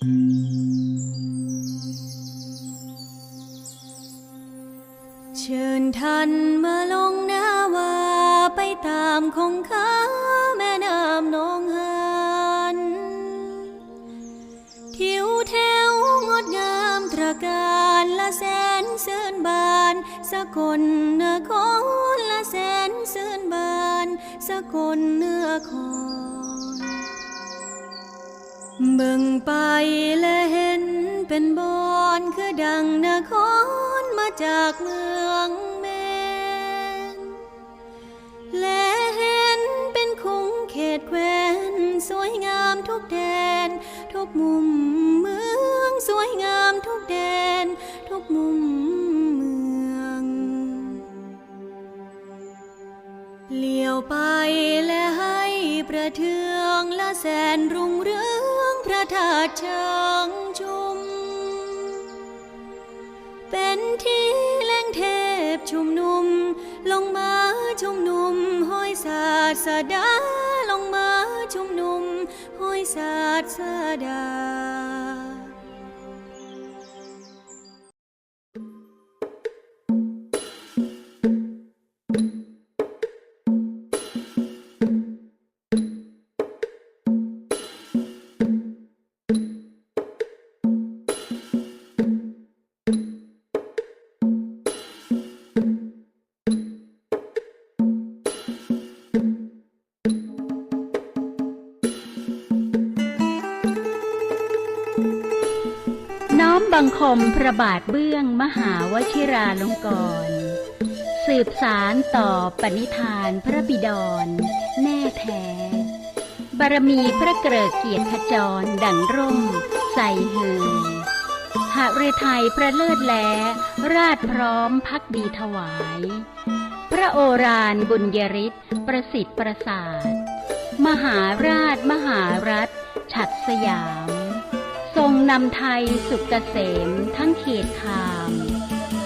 เชิญท่านมาลงนาวาไปตามคงคาแม่น้ำนองหันทิวแถวงดงามตระการละแสนเสื่นบานสกลเนื้อคอนละแสนเสื่นบานสกลเนื้อคอน เบิ่งไปและเห็นเป็นบอนคือดังนครมาจากเมืองแมนและเห็นเป็นคุงเขตแควนสวยงามทุกแดน ทุกมุมเมืองสวยงามทุกแดน ทุกมุมเมืองเลี้ยวไปและให้ประเทืองและแสนรุ่งเรือง เชิงชุม เป็นที่แหล่งเทพชุมนุม ลงมาชุมนุมห้อยศาสดาลงมาชุมนุมห้อยศาสดา น้อมบังคมพระบาทเบื้องมหาวชิราลงกรณ์สืบสารต่อปณิธานพระบิดร แน่แท้ บารมีพระเกริกเกียรติขจรดังร่ม ใส่เฮยหาเรือไทยพระเลิศแล ราชพร้อมพักดีถวาย พระโอรานบุญยริศประสิทธิ์ประสาท มหาราชมหารัฐ ฉัดสยาม ทรงนำไทยสุขเกษมทั้งเขตคาม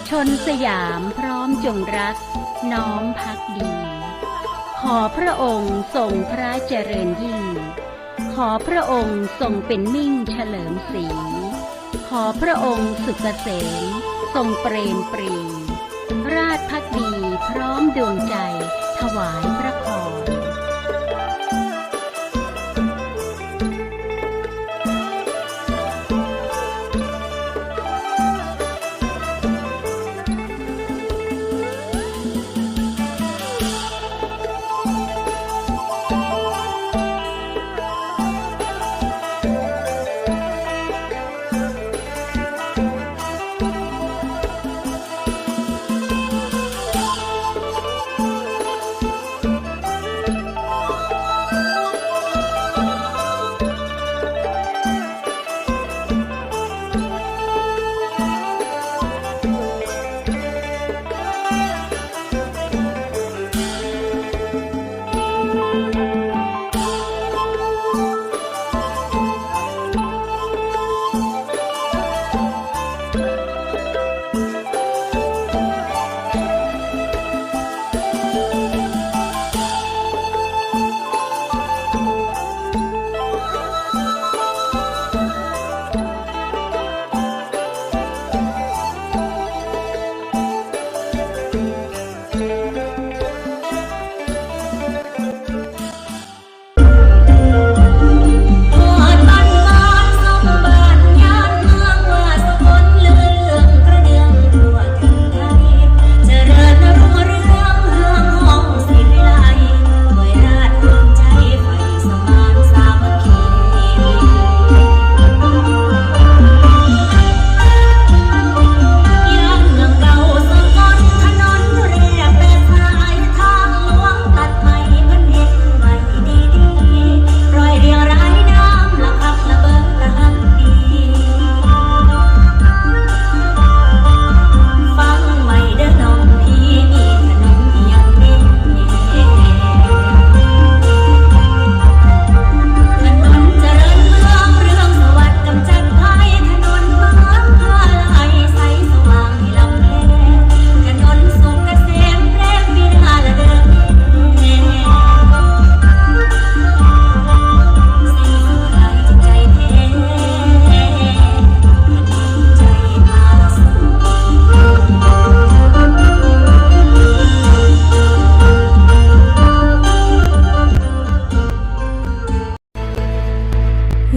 ชนสยามพร้อมจงรัก น้อมพักดี ขอพระองค์ทรงพระเจริญยิ่ง ขอพระองค์ทรงเป็นมิ่งเฉลิมศรีขอพระองค์สุขเกษมทรงเปรมปรี ราชพักดีพร้อมดวงใจถวาย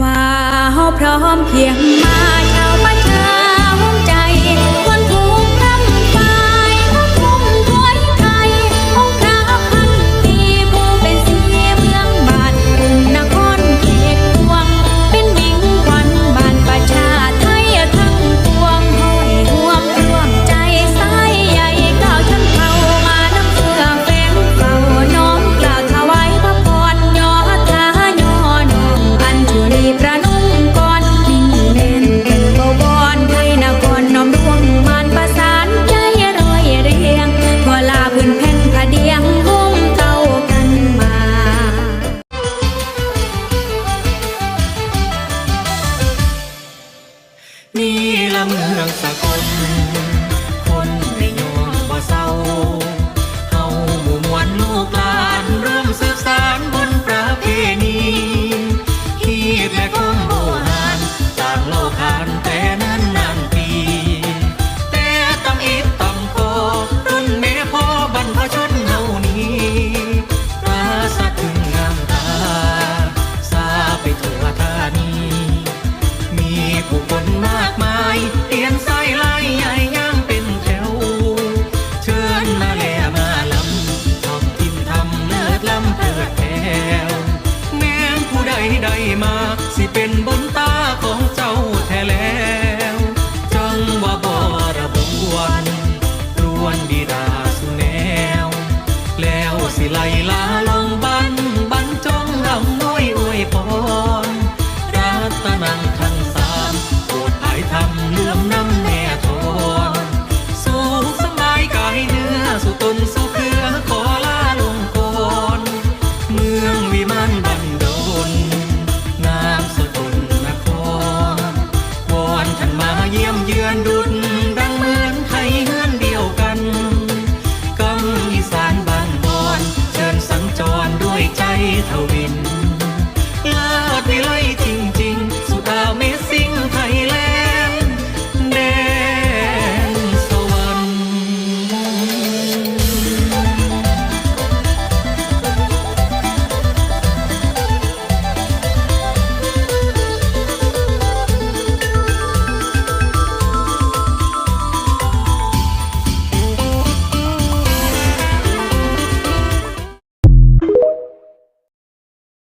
ว่าเขาพร้อมเพียงมา ที่ใดมา สิเป็นบนตา